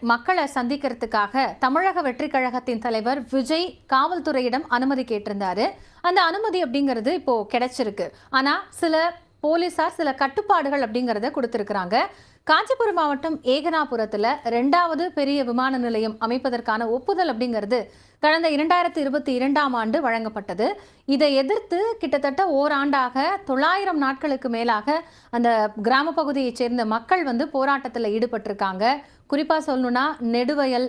மக்களை சந்திக்கிறதுக்காக தமிழக வெற்றி கழகத்தின் தலைவர் விஜய் காவல்துறையிடம் அனுமதி கேட்டிருந்தாரு. அந்த அனுமதி அப்படிங்கிறது இப்போ கிடைச்சிருக்கு. ஆனா சில போலீசார் சில கட்டுப்பாடுகள் அப்படிங்கிறத கொடுத்துருக்குறாங்க. காஞ்சிபுரம் மாவட்டம் ஏகனாபுரத்தில் ரெண்டாவது பெரிய விமான நிலையம் அமைப்பதற்கான ஒப்புதல் அப்படிங்கிறது கடந்த இரண்டாயிரத்தி இருபத்தி இரண்டாம் ஆண்டு வழங்கப்பட்டது. இதை எதிர்த்து கிட்டத்தட்ட ஓராண்டாக தொள்ளாயிரம் நாட்களுக்கு மேலாக அந்த கிராம பகுதியைச் சேர்ந்த மக்கள் வந்து போராட்டத்தில் ஈடுபட்டிருக்காங்க. குறிப்பாக சொல்லணும்னா நெடுவயல்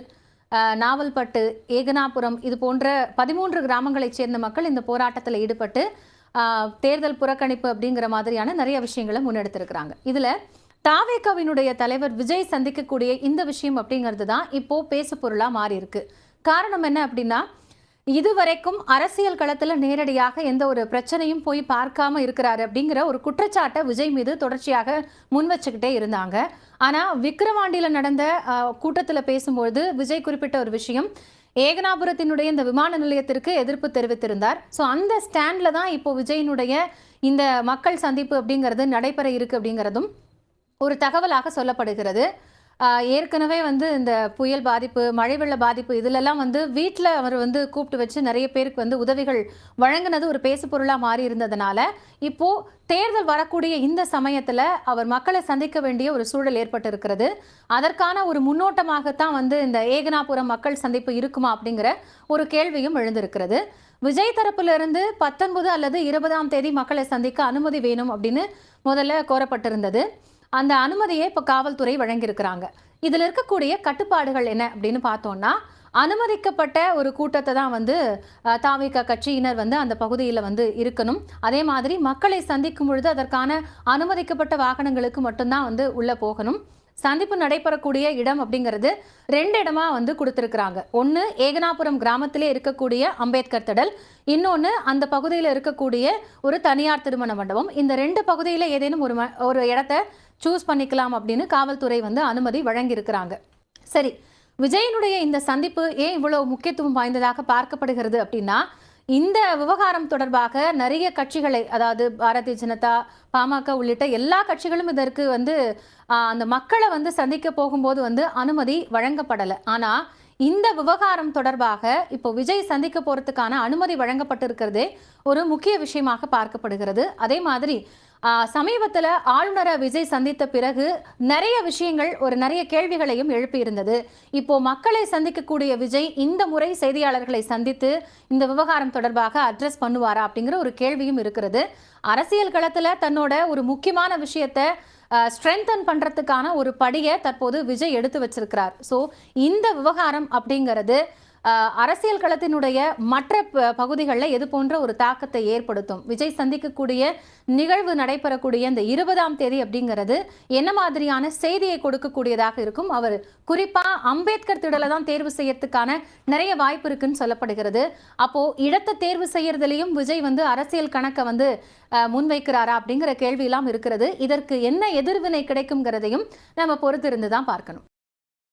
நாவல்பட்டு ஏகனாபுரம் இது போன்ற பதிமூன்று கிராமங்களைச் சேர்ந்த மக்கள் இந்த போராட்டத்தில் ஈடுபட்டு தேர்தல் புறக்கணிப்பு அப்படிங்கிற மாதிரியான நிறைய விஷயங்களை முன்னெடுத்திருக்கிறாங்க. இதில் தாவேக்காவினுடைய தலைவர் விஜய் சந்திக்கக்கூடிய இந்த விஷயம் அப்படிங்கிறது தான் இப்போ பேசு பொருளாக மாறி இருக்கு காரணம் என்ன அப்படின்னா இதுவரைக்கும் அரசியல் களத்தில் நேரடியாக எந்த ஒரு பிரச்சனையும் போய் பார்க்காம இருக்கிறாரு அப்படிங்கிற ஒரு குற்றச்சாட்டை விஜய் மீது தொடர்ச்சியாக முன் வச்சுக்கிட்டே இருந்தாங்க. ஆனால் விக்கிரவாண்டியில் நடந்த கூட்டத்தில் பேசும்பொழுது விஜய் குறிப்பிட்ட ஒரு விஷயம் ஏகனாபுரத்தினுடைய இந்த விமான நிலையத்திற்கு எதிர்ப்பு தெரிவித்திருந்தார். ஸோ அந்த ஸ்டாண்டில் தான் இப்போ விஜயினுடைய இந்த மக்கள் சந்திப்பு அப்படிங்கிறது நடைபெற இருக்கு அப்படிங்கிறதும் ஒரு தகவலாக சொல்லப்படுகிறது. ஏற்கனவே வந்து இந்த புயல் பாதிப்பு மழை வெள்ள பாதிப்பு இதிலெல்லாம் வந்து வீட்டில் அவர் வந்து கூப்பிட்டு வச்சு நிறைய பேருக்கு வந்து உதவிகள் வழங்கினது ஒரு பேசு பொருளாக மாறி இருந்ததுனால இப்போ தேர்தல் வரக்கூடிய இந்த சமயத்தில் அவர் மக்களை சந்திக்க வேண்டிய ஒரு சூழல் ஏற்பட்டு இருக்கிறது அதற்கான ஒரு முன்னோட்டமாகத்தான் வந்து இந்த ஏகனாபுரம் மக்கள் சந்திப்பு இருக்குமா அப்படிங்கிற ஒரு கேள்வியும் எழுந்திருக்கிறது. விஜய் தரப்பிலிருந்து பத்தொன்பது அல்லது இருபதாம் தேதி மக்களை சந்திக்க அனுமதி வேணும் அப்படின்னு முதல்ல கோரப்பட்டிருந்தது. அந்த அனுமதியை இப்போ காவல்துறை வழங்கியிருக்கிறாங்க. இதில் இருக்கக்கூடிய கட்டுப்பாடுகள் என்ன அப்படின்னு பார்த்தோம்னா அனுமதிக்கப்பட்ட ஒரு கூட்டத்தை தான் வந்து தாவிக கட்சியினர் வந்து அந்த பகுதியில் வந்து இருக்கணும். அதே மாதிரி மக்களை சந்திக்கும் பொழுது அதற்கான அனுமதிக்கப்பட்ட வாகனங்களுக்கு மட்டும்தான் வந்து உள்ளே போகணும். சந்திப்பு நடைபெறக்கூடிய இடம் அப்படிங்கிறது ரெண்டு இடமா வந்து கொடுத்துருக்குறாங்க. ஒன்று ஏகனாபுரம் கிராமத்திலே இருக்கக்கூடிய அம்பேத்கர் திடல் இன்னொன்று அந்த பகுதியில் இருக்கக்கூடிய ஒரு தனியார் திருமண மண்டபம். இந்த ரெண்டு பகுதியில் ஏதேனும் ஒரு ம- ஒரு இடத்த சூஸ் பண்ணிக்கலாம் அப்படின்னு காவல்துறை வந்து அனுமதி வழங்கியிருக்கிறாங்க. சரி விஜயனுடைய இந்த சந்திப்பு ஏன் இவ்வளோ முக்கியத்துவம் வாய்ந்ததாக பார்க்கப்படுகிறது அப்படின்னா இந்த விவகாரம் தொடர்பாக நிறைய கட்சிகளை அதாவது பாரதிய ஜனதா பாமக உள்ளிட்ட எல்லா கட்சிகளும் இதற்கு வந்து ஆஹ், அந்த மக்களை வந்து சந்திக்க போகும்போது வந்து அனுமதி வழங்கப்படலை. ஆனால் இந்த விவகாரம் தொடர்பாக இப்போ விஜய் சந்திக்க போகிறதுக்கான அனுமதி வழங்கப்பட்டிருக்கிறதே ஒரு முக்கிய விஷயமாக பார்க்கப்படுகிறது. அதே மாதிரி சமீபத்தில் ஆளுநரை விஜய் சந்தித்த பிறகு நிறைய விஷயங்கள் ஒரு நிறைய கேள்விகளையும் எழுப்பியிருந்தது. இப்போ மக்களை சந்திக்கக்கூடிய விஜய் இந்த முறை செய்தியாளர்களை சந்தித்து இந்த விவகாரம் தொடர்பாக அட்ரஸ் பண்ணுவாரா அப்படிங்கிற ஒரு கேள்வியும் இருக்கிறது. அரசியல் களத்தில் தன்னோட ஒரு முக்கியமான விஷயத்தை ஸ்ட்ரென்தன் பண்ணுறதுக்கான ஒரு படியை தற்போது விஜய் எடுத்து வச்சிருக்கிறார். ஸோ இந்த விவகாரம் அப்படிங்கிறது அரசியல் களத்தினுடைய மற்ற ப- பகுதிகளில் எது போன்ற ஒரு தாக்கத்தை ஏற்படுத்தும். விஜய் சந்திக்கக்கூடிய நிகழ்வு நடைபெறக்கூடிய இந்த இருபதாம் தேதி அப்படிங்கிறது என்ன மாதிரியான செய்தியை கொடுக்கக்கூடியதாக இருக்கும்? அவர் குறிப்பாக அம்பேத்கர் திடலை தான் தேர்வு செய்யறதுக்கான நிறைய வாய்ப்பு இருக்குன்னு சொல்லப்படுகிறது. அப்போ இடத்தை தேர்வு செய்யறதுலையும் விஜய் வந்து அரசியல் கணக்கை வந்து முன்வைக்கிறாரா அப்படிங்கிற கேள்வியெல்லாம் இருக்கிறது. இதற்கு என்ன எதிர்வினை கிடைக்குங்கிறதையும் நம்ம பொறுத்திருந்து தான் பார்க்கணும்.